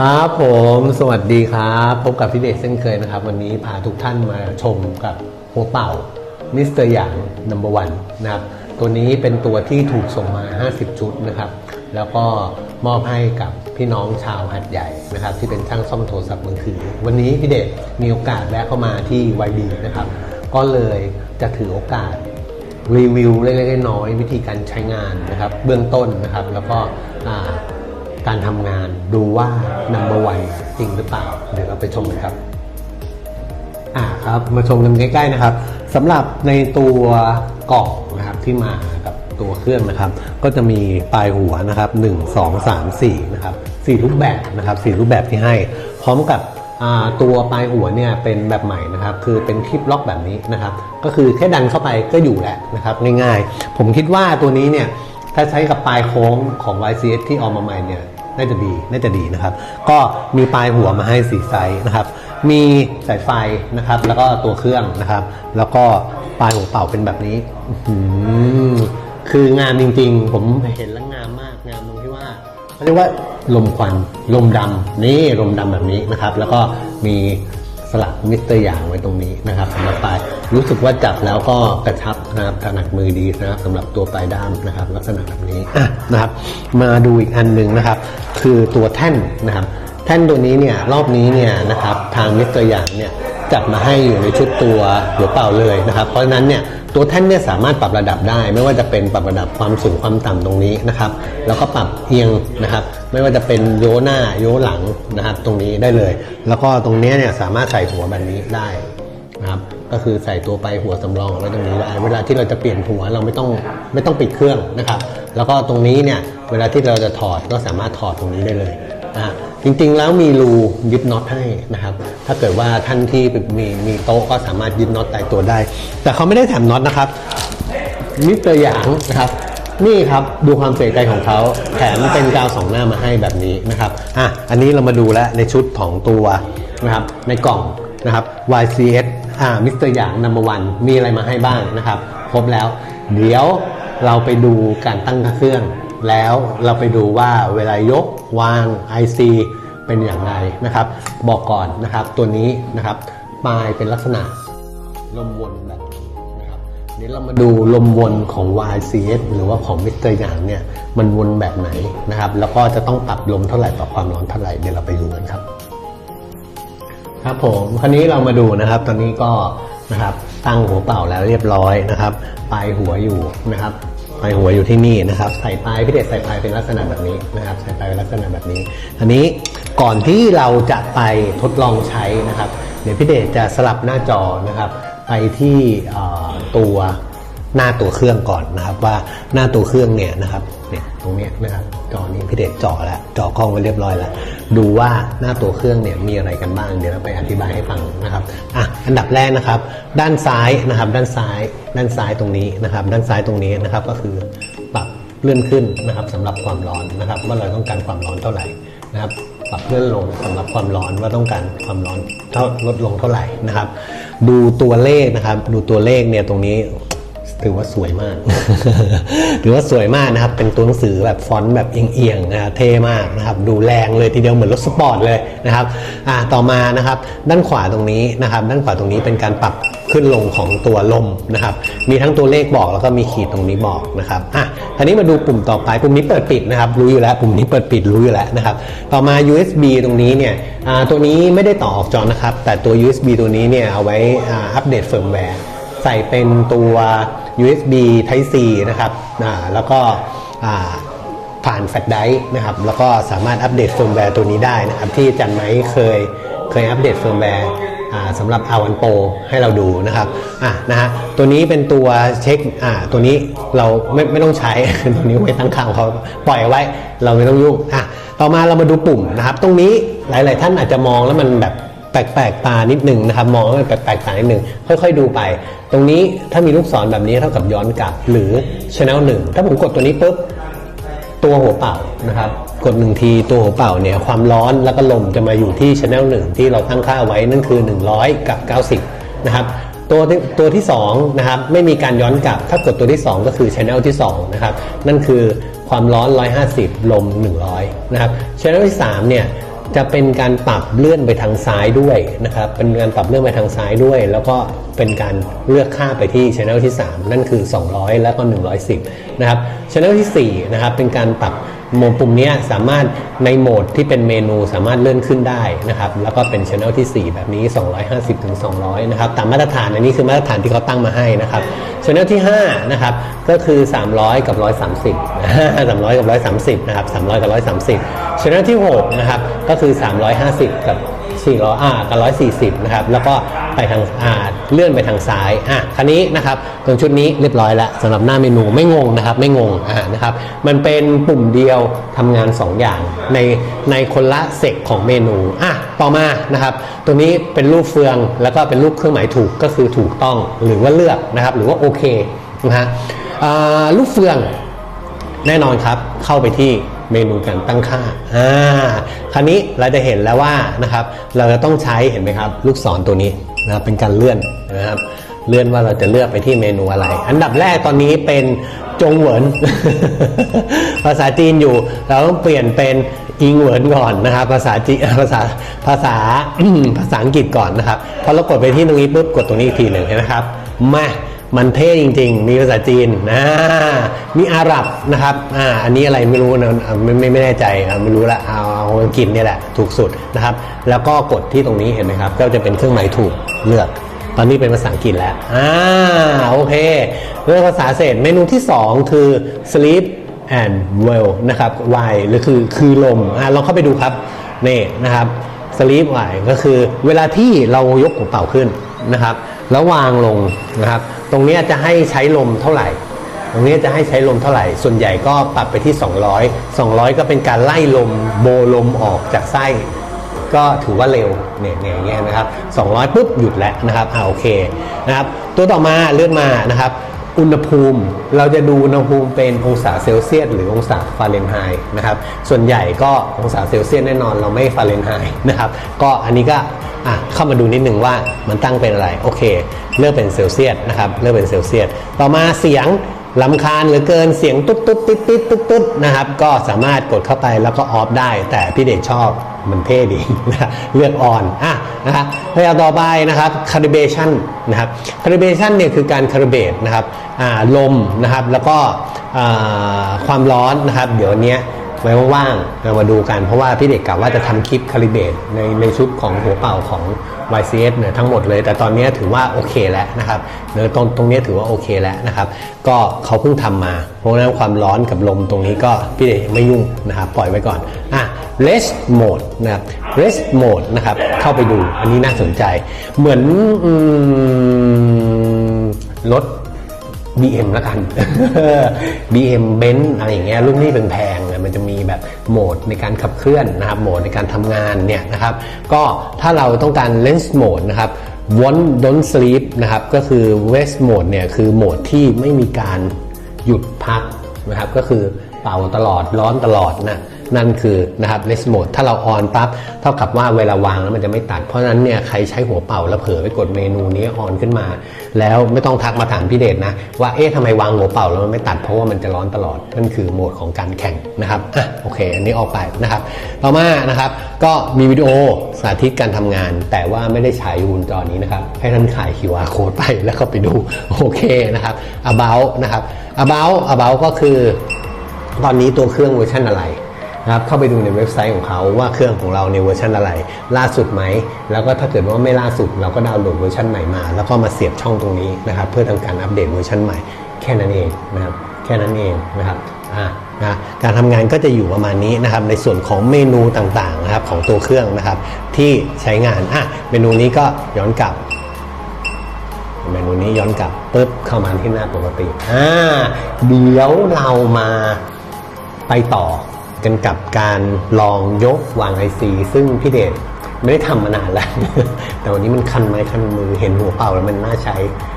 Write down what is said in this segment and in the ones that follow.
ครับผมสวัสดีครับ พบกับพี่เดชเช่นเคยนะครับ วันนี้พาทุกท่านมาชมกับหัวเป่ามิสเตอร์หยางนัมเบอร์วันนะครับ ตัวนี้เป็นตัวที่ถูกส่งมา 50 ชุดนะครับ แล้วก็มอบให้กับพี่น้องชาวหัดใหญ่นะครับ ที่เป็นช่างซ่อมโทรศัพท์มือถือ วันนี้พี่เดชมีโอกาสแวะเข้ามาที่วายบีนะครับ ก็เลยจะถือโอกาสรีวิวเล็กๆน้อยๆวิธีการใช้งานนะครับ เบื้องต้นนะครับ แล้วก็ การทำงานดูว่า number one จริงหรือเปล่า เดี๋ยวเราไปชมกันครับ อ่าครับมาชมกันใกล้ๆนะครับสำหรับในตัวกล่องนะครับที่มากับตัวเครื่องนะครับ ก็จะมีปลายหัวนะครับ 1 2 3 4นะครับ4รูปแบบนะครับ4รูปแบบที่ให้ พร้อมกับอ่าตัวปลายหัวเนี่ยเป็นแบบใหม่นะครับ คือเป็นคลิปล็อกแบบนี้นะครับ ก็คือแค่ดันเข้าไปก็อยู่แล้วนะครับง่ายๆ ผมคิดว่าตัวนี้เนี่ยถ้าใช้กับปลายโค้งของ YCS ที่ออกมาใหม่เนี่ย น่าจะดีน่าจะดีนะครับ ก็มีปลายหัวมาให้สีไซส์นะครับ มีสายไฟนะครับ แล้วก็ตัวเครื่องนะครับ แล้วก็ปลายหัวเป่าเป็นแบบนี้คืองามจริง ๆ ผมเห็นแล้วงามมากงามตรงที่ว่าเขาเรียกว่าลมควันลมดำนี่ลมดำแบบนี้นะครับ แล้วก็มี สลักมิสเตอร์หยางไว้ตรงนี้นะครับสำหรับปลายรู้สึกว่าจับแล้วก็กระชับนะครับถนัดมือดีนะครับสำหรับตัวปลายด้ามนะครับ ลักษณะแบบนี้ะนะครับ มาดูอีกอันหนึ่งนะครับ คือตัวแท่นนะครับ แท่นตัวนี้เนี่ยรอบนี้เนี่ยนะครับทางมิสเตอร์หยางเนี่ยจัดมาให้อยู่ในชุดตัวหัวเป่าเลยนะครับ เพราะฉะนั้นเนี่ย ตัวแท่นเนี่ยสามารถปรับระดับได้ ไม่ว่าจะเป็นปรับระดับความสูงความต่ำตรงนี้นะครับ แล้วก็ปรับเอียงนะครับ ไม่ว่าจะเป็นโยหน้าโยหลังนะครับ ตรงนี้ได้เลย แล้วก็ตรงนี้เนี่ยสามารถใส่หัวแบบนี้ได้นะครับก็คือใส่ตัวไปหัวสำรองไว้ตรงนี้ได้เวลาที่เราจะเปลี่ยนหัวเราไม่ต้องไม่ต้องปิดเครื่องนะครับ แล้วก็ตรงนี้เนี่ยเวลาที่เราจะถอดก็สามารถถอดตรงนี้ได้เลยนะ จริงๆแล้วมีรูยึดน็อตให้นะครับ ถ้าเกิดว่าท่านที่มีมีโต๊ะก็สามารถยึดน็อตตายตัวได้ แต่เขาไม่ได้แถมน็อตนะครับมิสเตอร์หยางนะครับ นี่ครับดูความเสียใจของเขาแถมเป็นกาวสองหน้ามาให้แบบนี้นะครับอะอันนี้เรามาดูแลในชุดของตัวนะครับในกล่องนะครับ YCS อ่ามิสเตอร์หยางนัมเบอร์วันมีอะไรมาให้บ้างนะครับครบแล้ว เดี๋ยวเราไปดูการตั้งคาเครื่อง แล้วเราไปดูว่าเวลายกวาง IC เป็นอย่างไรนะครับ บอกก่อนนะครับตัวนี้นะครับปลายเป็นลักษณะลมวนแบบนี้นะครับเดี๋ยวเรามาดูลมวนของ YCS หรือว่าของมิสเตอร์หยางเนี่ยมันวนแบบไหนนะครับ แล้วก็จะต้องปรับลมเท่าไหร่ต่อความร้อนเท่าไหร่เดี๋ยวเราไปดูกันครับ ครับผมคราวนี้เรามาดูนะครับ ตอนนี้ก็ นะครับ ตั้งหัวเป่าแล้วเรียบร้อยนะครับ ปลายหัวอยู่นะครับปลายหัวอยู่ที่นี่นะครับ ใส่ปลายพี่เดชใส่ปลายเป็นลักษณะแบบนี้นะครับ ใส่ปลายเป็นลักษณะแบบนี้ อันนี้ก่อนที่เราจะไปทดลองใช้นะครับ เดี๋ยวพี่เดชจะสลับหน้าจอนะครับ ไปที่ตัว หน้าตัวเครื่องก่อนนะครับว่าหน้าตัวเครื่องเนี่ยนะครับเนี่ยตรงเนี้ยนะครับจอนี้พี่เดชเจาะแล้วเจาะกล้องไว้เรียบร้อยแล้ว ดูว่าหน้าตัวเครื่องเนี่ยมีอะไรกันบ้างเดี๋ยวเราไปอธิบายให้ฟังนะครับอะอันดับแรกนะครับ ด้านซ้ายนะครับ ด้านซ้าย ด้านซ้ายตรงนี้นะครับ ด้านซ้ายตรงนี้นะครับก็คือปรับเลื่อนขึ้นนะครับสำหรับความร้อนนะครับ ว่าเราต้องการความร้อนเท่าไหร่นะครับปรับเลื่อนลงสำหรับความร้อนว่าต้องการความร้อนเท่าลดลงเท่าไหร่นะครับ ดูตัวเลขนะครับ ดูตัวเลขเนี่ยตรงนี้ ถือว่าสวยมาก ถือว่าสวยมากนะครับ เป็นตัวหนังสือแบบฟอนต์แบบเอียงๆนะเท่มากนะครับ ดูแรงเลยทีเดียวเหมือนรถสปอร์ตเลยนะครับอ่าต่อมานะครับ ด้านขวาตรงนี้นะครับ ด้านขวาตรงนี้เป็นการปรับขึ้นลงของตัวลมนะครับ มีทั้งตัวเลขบอกแล้วก็มีขีดตรงนี้บอกนะครับอะทีนี้มาดูปุ่มต่อไป ปุ่มนี้เปิดปิดนะครับ รู้อยู่แล้ว ปุ่มนี้เปิดปิดรู้อยู่แล้วนะครับ ต่อมา USB ตรงนี้เนี่ยอ่าตัวนี้ไม่ได้ต่อออกจอนะครับ แต่ตัว USB ตัวนี้เนี่ยเอาไว้อัปเดตเฟิร์มแวร์ ใส่เป็นตัว USB Type C นะครับแล้วก็ผ่านแฟลชไดรฟ์นะครับ แล้วก็สามารถอัปเดตเฟิร์มแวร์ตัวนี้ได้นะครับ ที่จันไม้เคยเคยอัปเดตเฟิร์มแวร์สำหรับ R1 Pro ให้เราดูนะครับอะนะฮะตัวนี้เป็นตัวเช็คอ่าตัวนี้เราไม่ไม่ต้องใช้ ตัวนี้ไว้ตั้งค่าของเขาปล่อยไว้เราไม่ต้องยุ่งอะต่อมาเรามาดูปุ่มนะครับ ตรงนี้หลาย ๆ ท่านอาจจะมองแล้วมันแบบ แปลกๆตานิดหนึ่งนะครับมองมันแปลกๆตานิดหนึ่งค่อยๆดูไป ตรงนี้ถ้ามีลูกศรแบบนี้เท่ากับย้อนกลับหรือ channel หนึ่งถ้าผมกดตัวนี้ปุ๊บตัวหัวเป่านะครับกดหนึ่งทีตัวหัวเป่าเนี่ยความร้อนแล้วก็ลมจะมาอยู่ที่ channel หนึ่งที่เราตั้งค่าไว้นั่นคือ 100 กับ 90 นะครับตัวตัวที่2นะครับไม่มีการย้อนกลับ ถ้ากดตัวที่ 2 ก็คือ channel ที่2นะครับนั่นคือความร้อน 150 ลม 100 นะครับ channel ที่3เนี่ย จะเป็นการปรับเลื่อนไปทางซ้ายด้วยนะครับเป็นการปรับเลื่อนไปทางซ้ายด้วย แล้วก็เป็นการเลือกค่าไปที่ช anel ที่ 3 นั่นคือ 200 แล้วก็ 110 นะครับช anel ที่4นะครับเป็นการปรับ โหมดปุ่มนี้สามารถในโหมดที่เป็นเมนูสามารถเลื่อนขึ้นได้นะครับ แล้วก็เป็นช anel ที่ 4 แบบนี้ 250ถึง200 นะครับ ตามมาตรฐานอันนี้คือมาตรฐานที่เขาตั้งมาให้นะครับช anel ที่ 5 นะครับ ก็คือ 300 กับ 130 300 กับ 130 นะครับ 300 กับ 130ช anel ที่ 6 นะครับ ก็คือ 350 กับ 400อ่ากับ 140 นะครับ แล้วก็ไปทางอ่าเลื่อนไปทางซ้ายอะคันนี้นะครับตรงชุดนี้เรียบร้อยแล้วสำหรับหน้าเมนูไม่งงนะครับไม่งงอ่านะครับมันเป็นปุ่มเดียวทำงาน 2 อย่างในในคนละเซกของเมนูอะต่อมานะครับตัวนี้เป็นรูปเฟืองแล้วก็เป็นรูปเครื่องหมายถูกก็คือถูกต้องหรือว่าเลือกนะครับหรือว่าโอเคนะฮะอ่ารูปเฟืองแน่นอนครับเข้าไปที่ เมนูการตั้งค่าอ่าคราวนี้เราจะเห็นแล้วว่านะครับ เราจะต้องใช้เห็นไหมครับ ลูกศรตัวนี้นะครับเป็นการเลื่อนนะครับ เลื่อนว่าเราจะเลือกไปที่เมนูอะไร อันดับแรกตอนนี้เป็นจงเหวิน ภาษาจีนอยู่ เราต้องเปลี่ยนเป็นอิงเหวินก่อนนะครับ ภาษาจีภาษาภาษาภาษาอังกฤษก่อนนะครับพอเรากดไปที่ตรงนี้ปุ๊บกดตรงนี้อีกทีหนึ่งเห็นไหมครับมา มันเท่จริง ๆ มีภาษาจีนนะมีอาหรับนะครับอ่าอันนี้อะไรไม่รู้นะไม่ไม่ไม่แน่ใจไม่รู้ละเอาเอาอังกฤษนี่แหละถูกสุดนะครับ แล้วก็กดที่ตรงนี้เห็นไหมครับ ก็จะเป็นเครื่องหมายถูกเลือก ตอนนี้เป็นภาษาอังกฤษแล้วอ่าโอเคเรื่องภาษาเสร็จเมนูที่ 2 คือ sleep and well นะครับ Why หรือคือคือลมอ่าลองเข้าไปดูครับนี่นะครับสลีปไหวก็คือเวลาที่เรายกหัวเป่าขึ้นนะครับ แล้ววางลงนะครับ ตรงนี้จะให้ใช้ลมเท่าไหร่ ตรงนี้จะให้ใช้ลมเท่าไหร่ ส่วนใหญ่ก็ปรับไปที่ 200 200 ก็เป็นการไล่ลมโบลมออกจากไส้ ก็ถือว่าเร็วเนี่ยเนี่ยอย่างเงี้ยนะครับ 200ปุ๊บหยุดแล้วนะครับอ่าโอเคนะครับ ตัวต่อมาเลื่อนมานะครับ อุณหภูมิเราจะดูอุณหภูมิเป็นองศาเซลเซียสหรือองศาฟาเรนไฮน์นะครับส่วนใหญ่ก็องศาเซลเซียสแน่นอนเราไม่ฟาเรนไฮน์นะครับก็อันนี้ก็อะเข้ามาดูนิดนึงว่ามันตั้งเป็นอะไรโอเค เลือกเป็นเซลเซียสนะครับเลือกเป็นเซลเซียสต่อมาเสียง ลำคาญหรือเกินเสียงตุ๊ดตุ๊ดติ๊ดติ๊ดตุ๊ดตุ๊ดนะครับ ก็สามารถกดเข้าไปแล้วก็ออฟได้ แต่พี่เดชชอบมันเท่ดีนะเลือกออนอะนะครับพยาต่อไปนะครับ calibration นะครับ calibration เนี่ยคือการ calibrate นะครับอ่าลมนะครับแล้วก็อ่าความร้อนนะครับ เดี๋ยวเนี้ย ไว้ว่างๆเรามาดูกัน เพราะว่าพี่เด็กกล่าวว่าจะทำคลิป calibrate ในในชุดของหัวเป่าของ YCS เนี่ยทั้งหมดเลย แต่ตอนนี้ถือว่าโอเคแล้วนะครับเนื้อตรงตรงนี้ถือว่าโอเคแล้วนะครับ ก็เขาเพิ่งทำมา เพราะฉะนั้นความร้อนกับลมตรงนี้ก็พี่เด็กไม่ยุ่งนะครับปล่อยไว้ก่อนอะ rest mode นะครับ rest mode นะครับเข้าไปดูอันนี้น่าสนใจ เหมือนอรถ BM แล้วกัน BM Benz อะไรอย่างเงี้ยรุ่นที่แพงนี่ยมันจะมีแบบโหมดในการขับเคลื่อนนะครับโหมดในการทำงานเนี่ยนะครับ ก็ถ้าเราต้องการ Lens Mode นะครับ Want Don't Sleep นะครับ ก็คือ West Mode เนี่ยคือโหมดที่ไม่มีการหยุดพักนะครับ ก็คือเป่าตลอดร้อนตลอดนะ นั่นคือนะครับ Lens Mode ถ้าเราออนปั๊บเท่ากับว่าเวลาวางแล้วมันจะไม่ตัด เพราะฉะนั้นเนี่ยใครใช้หัวเป่าแล้วเผลอไปกดเมนูนี้ออนขึ้นมา แล้วไม่ต้องทักมาถามพี่เดชนะ ว่าเอ๊ะทำไมวางหัวเป่าแล้วมันไม่ตัดเพราะว่ามันจะร้อนตลอด นั่นคือโหมดของการแข่งนะครับอะโอเค อันนี้ออกไปนะครับ ต่อมานะครับ ก็มีวิดีโอสาธิตการทำงาน แต่ว่าไม่ได้ฉายอยู่บนจอนี้นะครับให้ท่านขาย QR code ไปแล้วก็ไปดูโอเคนะครับ about นะครับ about about ก็คือตอนนี้ตัวเครื่องเวอร์ชันอะไร นะครับเข้าไปดูในเว็บไซต์ของเขาว่าเครื่องของเราในเวอร์ชันอะไร ล่าสุดไหม แล้วก็ถ้าเกิดว่าไม่ล่าสุดเราก็ดาวน์โหลดเวอร์ชันใหม่มา แล้วก็มาเสียบช่องตรงนี้นะครับเพื่อทำการอัปเดตเวอร์ชันใหม่ แค่นั้นเองนะครับแค่นั้นเองนะครับอ่านะการทำงานก็จะอยู่ประมาณนี้นะครับในส่วนของเมนูต่างๆนะครับของตัวเครื่องนะครับที่ใช้งานอะเมนูนี้ก็ย้อนกลับเมนูนี้ย้อนกลับปุ๊บเข้ามาที่หน้าปกติอ่าเดี๋ยวเรามาไปต่อ กันกับการลองยกวางไอซีซึ่งพี่เดชไม่ได้ทำมานานแล้ว แต่วันนี้มันคันไม้คันมือเห็นหัวเป่าแล้วมันน่าใช้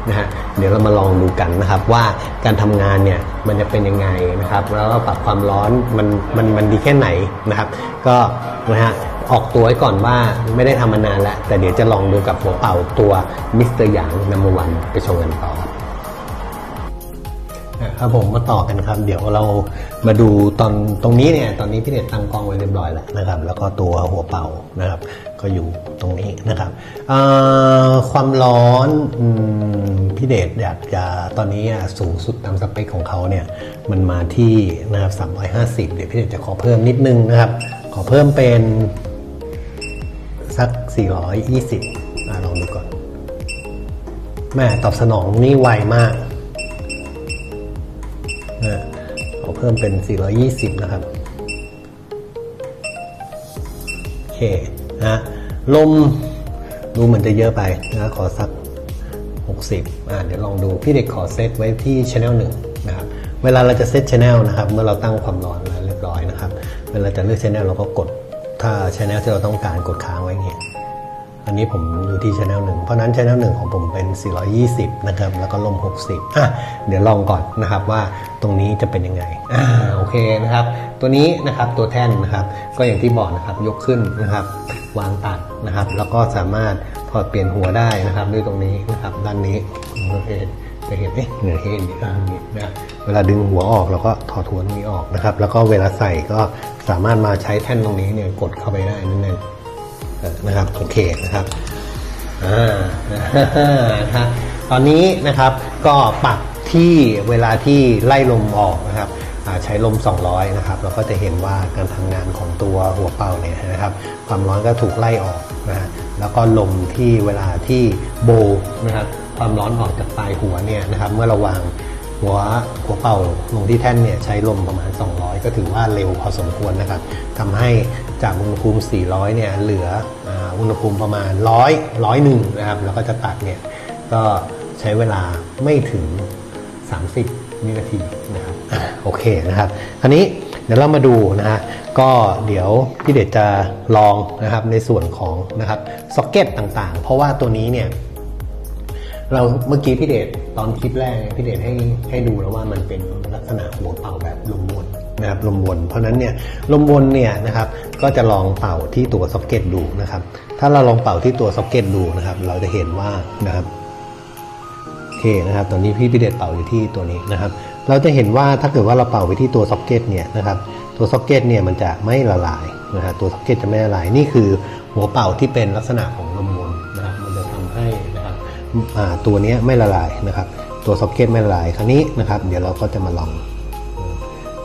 นะฮะเดี๋ยวเรามาลองดูกันนะครับว่าการทำงานเนี่ยมันจะเป็นยังไงนะครับ แล้วก็ปรับความร้อนมันมันมันดีแค่ไหนนะครับ ก็นะฮะออกตัวไว้ก่อนว่าไม่ได้ทำมานานแล้ว แต่เดี๋ยวจะลองดูกับหัวเป่าตัวมิสเตอร์หยางนัมเบอร์วันไปชมกันต่อ ครับผมมาต่อกันครับ เดี๋ยวเรามาดูตอนตรงนี้เนี่ยตอนนี้พี่เดชตั้งกล้องไว้เรียบร้อยแล้วนะครับ แล้วก็ตัวหัวเป่านะครับ ก็อยู่ตรงนี้นะครับความร้อนอพี่เดชอยากจะตอนนี้สูงสุดตามสเปคของเขาเนี่ยมันมาที่นะครับ350 เดี๋ยวพี่เดชจะขอเพิ่มนิดนึงนะครับ ขอเพิ่มเป็นสัก 420อะลองดูก่อนแม่ตอบสนองนี่ไวมาก เพิ่มเป็น 420 นะครับ โอเคนะลมดูเหมือนจะเยอะไปนะขอสัก 60 อ่าเดี๋ยวลองดู พี่เด็กขอเซตไว้ที่ Channel 1นะครับ เวลาเราจะเซต Channel นะครับ เมื่อเราตั้งความร้อนแล้วเรียบร้อยนะครับ เวลาจะเลือก Channel เราก็กด ถ้า Channel ที่เราต้องการกดค้างไว้เงี้ยอันนี้ผมอยู่ที่ Channel 1เพราะนั้น Channel 1ของผมเป็น 420 นะครับ แล้วก็ลม 60 อะ เดี๋ยวลองก่อนนะครับว่า ตรงนี้จะเป็นยังไงอ่าโอเคนะครับ ตัวนี้นะครับตัวแท่นนะครับ ก็อย่างที่บอกนะครับยกขึ้นนะครับ วางตัดนะครับ แล้วก็สามารถถอดเปลี่ยนหัวได้นะครับ ด้วยตรงนี้นะครับด้านนี้โอเคจะเห็นไหมเหนือเห็นอ่านี่นะเวลาดึงหัวออกเราก็ถอดหัวตรงนี้ออกนะครับ แล้วก็เวลาใส่ก็สามารถมาใช้แท่นตรงนี้เนี่ยกดเข้าไปได้นั่นเอ่อนะครับโอเคนะครับอ่านะครับตอนนี้นะครับก็ปรับ ที่เวลาที่ไล่ลมออกนะครับใช้ลม 200 นะครับ เราก็จะเห็นว่าการทำงานของตัวหัวเป่าเนี่ยนะครับ ความร้อนก็ถูกไล่ออกนะฮะแล้วก็ลมที่เวลาที่โบว์นะครับ ความร้อนออกจากปลายหัวเนี่ยนะครับ เมื่อเราวางหัวหัวเป่าลงที่แท่นเนี่ยใช้ลมประมาณ 200 ก็ถือว่าเร็วพอสมควรนะครับทำให้จากอุณหภูมิ 400 เนี่ยเหลืออุณหภูมิประมาณ 100 100หนึ่งนะครับ แล้วก็จะตัดเนี่ยก็ใช้เวลาไม่ถึง 30วินาทีนะครับอะโอเคนะครับคราวนี้เดี๋ยวเรามาดูนะฮะก็เดี๋ยวพี่เดชจะลองนะครับในส่วนของนะครับซ็อกเก็ตต่างๆ เพราะว่าตัวนี้เนี่ยเราเมื่อกี้พี่เดชตอนคลิปแรกเนี่ยพี่เดชให้ให้ดูแล้วว่ามันเป็นลักษณะหัวเป่าแบบลมวนนะครับลมวน เพราะนั้นเนี่ยลมวนเนี่ยนะครับก็จะลองเป่าที่ตัวซ็อกเก็ตดูนะครับถ้าเราลองเป่าที่ตัวซ็อกเก็ตดูนะครับเราจะเห็นว่านะครับ เคนะครับตอนนี้พี่พีเดชเป่าอยู่ที่ตัวนี้นะครับ เราจะเห็นว่าถ้าเกิดว่าเราเป่าไปที่ตัวซ็อกเก็ตเนี่ยนะครับตัวซ็อกเก็ตเนี่ยมันจะไม่ละลายนะฮะตัวซ็อกเก็ตจะไม่ละลายนี่คือหัวเป่าที่เป็นลักษณะของลมวนนะครับมันจะทำให้นะครับตัวนี้ไม่ละลายนะครับ ตัวซ็อกเก็ตไม่ละลายคราวนี้นะครับ เดี๋ยวเราก็จะมาลอง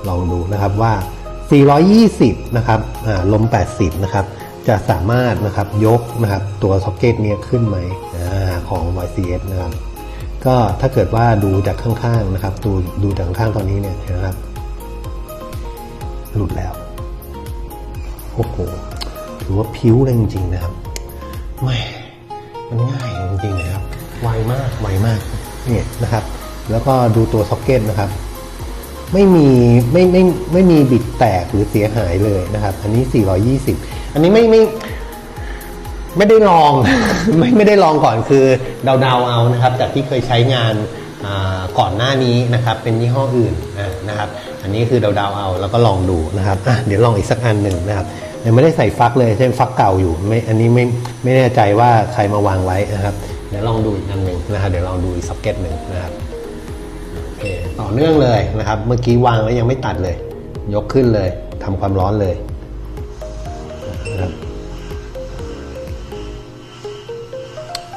ลองดูนะครับว่า 420 นะครับลม 80 นะครับ จะสามารถนะครับยกนะครับตัวซ็อกเก็ตเนี้ยขึ้นไหมอของ YCS นะครับ ก็ถ้าเกิดว่าดูจากข้างๆนะครับดูดูจากข้างๆตอนนี้เนี่ยนะครับ หลุดแล้วโอ้โหถือว่าพิ้วเลยจริงๆนะครับแหม่มันง่ายจริงๆนะครับ ไวมากไวมากเนี่ยนะครับ แล้วก็ดูตัวซ็อกเก็ตนะครับ ไม่มีไม่ไม่ไม่มีบิดแตกหรือเสียหายเลยนะครับ อันนี้ 420 อันนี้ไม่ไม่ ไม่ได้ลอง ไม่ไม่ได้ลองก่อนคือเดาๆเอานะครับ จากที่เคยใช้งานก่อนหน้านี้นะครับเป็นยี่ห้ออื่นนะครับ อันนี้คือเดาๆเอาแล้วก็ลองดูนะครับเดี๋ยวลองอีกสักอันหนึ่งนะครับยังไม่ได้ใส่ฟักเลยใช่ฟักเก่าอยู่ไม่อันนี้ไม่ไม่แน่ใจว่าใครมาวางไว้นะครับเดี๋ยวลองดูอีกอันหนึ่งนะครับเดี๋ยวลองดูอีกซ็อกเก็ตหนึ่งนะครับโอเคต่อเนื่องเลยนะครับ เมื่อกี้วางไว้ยังไม่ตัดเลย ยกขึ้นเลยทำความร้อนเลย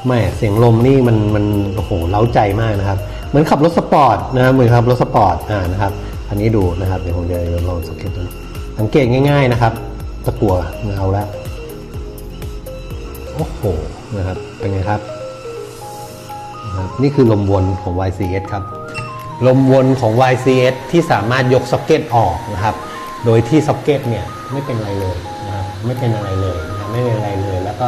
แม่เสียงลมนี่มันมันโอ้โหเล้าใจมากนะครับ เหมือนขับรถสปอร์ตนะครับเหมือนขับรถสปอร์ตอ่านะครับ อันนี้ดูนะครับเดี๋ยวผมจะลองสังเกตดูสังเกตง่าย ๆนะครับตะกัวเงาแล้วโอ้โหนะครับเป็นไงครับนี่คือลมวนของ YCS ครับ ลมวนของ YCS ที่สามารถยกซ็อกเก็ตออกนะครับ โดยที่ซ็อกเก็ตเนี่ยไม่เป็นอะไรเลยนะครับไม่เป็นอะไรเลยนะไม่เป็นอะไรเลย แล้วก็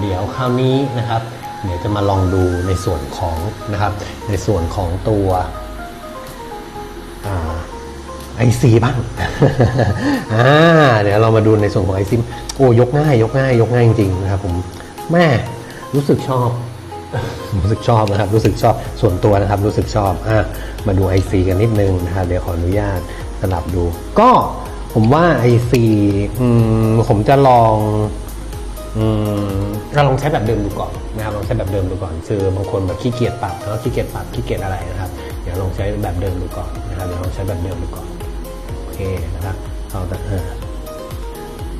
เดี๋ยวคราวนี้นะครับ เดี๋ยวจะมาลองดูในส่วนของนะครับ ในส่วนของตัวไอซีบ้างอ่าเดี๋ยวเรามาดูในส่วนของไอซีโอ้ยกง่าย ยกง่าย ยกง่ายจริงๆนะครับผมแม่รู้สึกชอบรู้สึกชอบนะครับ รู้สึกชอบส่วนตัวนะครับ รู้สึกชอบอะมาดู IC กันนิดนึงนะครับ เดี๋ยวขออนุญาตสลับดู ก็ผมว่า IC อืมผมจะลองอืมเราลองใช้แบบเดิมดูก่อน นะครับลองใช้แบบเดิมดูก่อน คือบางคนแบบขี้เกียจปรับแล้วขี้เกียจปรับขี้เกียจอะไรนะครับเดี๋ยวลองใช้แบบเดิมดูก่อนนะครับเดี๋ยวลองใช้แบบเดิมดูก่อนโอเคนะครับเอาแต่เออ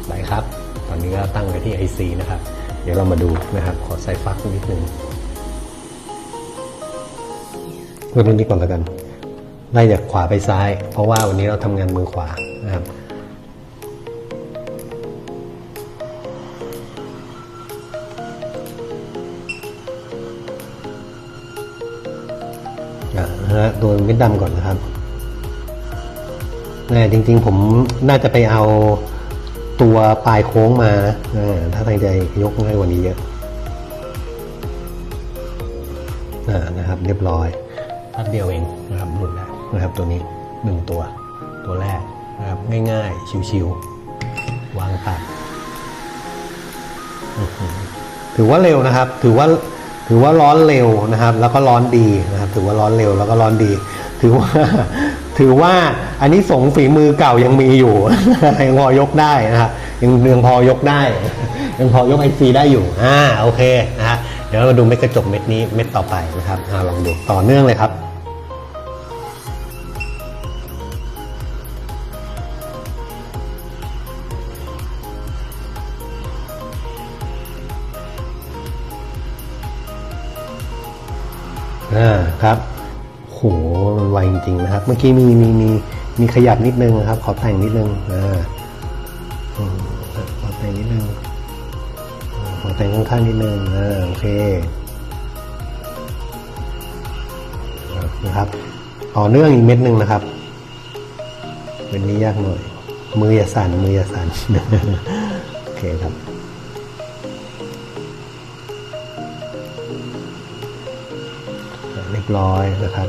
ไปครับ ตอนนี้ก็ตั้งไว้ที่ IC นะครับ เดี๋ยวเรามาดูนะครับ ขอใส่ฟักนิดนึงเริ่มนี้ก่อนแล้วกันไล่จากขวาไปซ้าย เพราะว่าวันนี้เราทำงานมือขวานะครับ นะฮะโดยเม็ดดำก่อนนะครับแน่จริงๆผมน่าจะไปเอาตัวปลายโค้งมาเออถ้าตั้งใจยกง่ายกว่านี้เยอะอ่านะครับเรียบร้อยแป๊บเดียวเองนะครับหลุดแล้วนะครับตัวนี้หนึ่งตัว ตัวแรกนะครับง่ายๆ ชิวๆ วางตัดถือว่าเร็วนะครับ ถือว่าถือว่าร้อนเร็วนะครับ แล้วก็ร้อนดีนะครับ ถือว่าร้อนเร็วแล้วก็ร้อนดี ถือว่า ถือว่าอันนี้สงส์ฝีมือเก่ายังมีอยู่ยังพอยกได้นะครับยังยังพอยกได้ ยังพอยกไอซีได้อยู่อ่าโอเคนะฮะเดี๋ยวเรามาดูเม็ดกระจกเม็ดนี้เม็ดต่อไปนะครับอ่าลองดูต่อเนื่องเลยครับ อ่าครับโหมันไวจริงๆนะครับ เมื่อกี้มีมีมีมีขยับนิดนึงนะครับ ขอแต่งนิดนึงอ่าขอแต่งนิดนึงขอแต่งข้างๆนิดนึงอ่าโอเคนะครับต่อเนื่องอีกเม็ดหนึ่งนะครับเป็นนี้ยากหน่อย มืออย่าสั่นมืออย่าสั่นโอเคครับ บร้อยนะครับ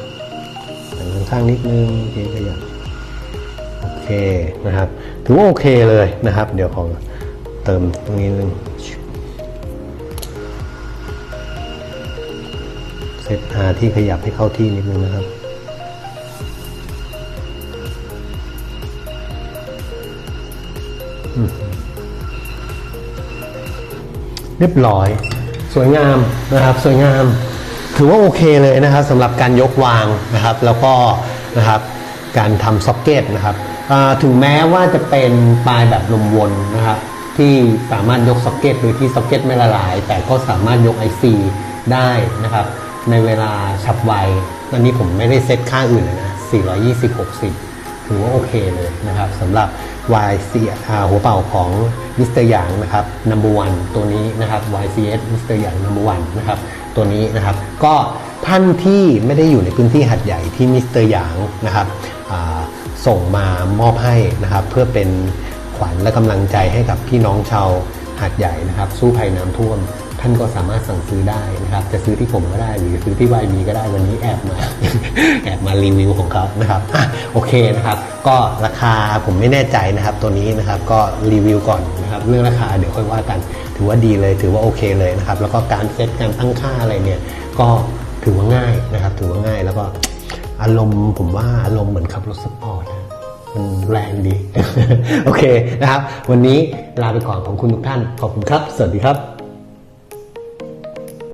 แต่งข้างนิดนึงโอเคขยับโอเคนะครับถือว่าโอเคเลยนะครับ เดี๋ยวขอเติมตรงนี้นึงเซตหาที่ขยับให้เข้าที่นิดนึงนะครับเรียบร้อย สวยงามนะครับ สวยงาม ถือว่าโอเคเลยนะครับสำหรับการยกวางนะครับ แล้วก็นะครับการทำซ็อกเก็ตนะครับถึงแม้ว่าจะเป็นปลายแบบลมวนนะครับที่สามารถยกซ็อกเก็ตโดยที่ซ็อกเก็ตไม่ละลาย แต่ก็สามารถยก IC ได้นะครับ ในเวลาฉับไวอันนี้ผมไม่ได้เซตค่าอื่นเลยนะ420 60 ถือว่าโอเคเลยนะครับสำหรับ YC หัวเป่าของมิสเตอร์หยางนะครับ number one ตัวนี้นะครับ YCS มิสเตอร์หยาง number one นะครับ ตัวนี้นะครับ ก็ท่านที่ไม่ได้อยู่ในพื้นที่หัดใหญ่ที่มิสเตอร์หยางนะครับส่งมามอบให้นะครับ เพื่อเป็นขวัญและกำลังใจให้กับพี่น้องชาวหัดใหญ่นะครับ สู้ภัยน้ำท่วม ท่านก็สามารถสั่งซื้อได้นะครับ จะซื้อที่ผมก็ได้หรือซื้อที่วายมีก็ได้วันนี้แอบมา แอบมารีวิวของเขานะครับอโอเคนะครับ ก็ราคาผมไม่แน่ใจนะครับ ตัวนี้นะครับก็รีวิวก่อน นะครับเรื่องราคาเดี๋ยวค่อยว่ากัน ถือว่าดีเลยถือว่าโอเคเลยนะครับแล้วก็การเซตการตั้งค่าอะไรเนี่ยก็ถือว่าง่ายนะครับถือว่าง่ายแล้วก็อารมณ์ผมว่าอารมณ์เหมือนขับรถสปอร์ตมันแรงดี โอเคนะครับ วันนี้ลาไปก่อนของคุณทุกท่านขอบคุณครับ สวัสดีครับ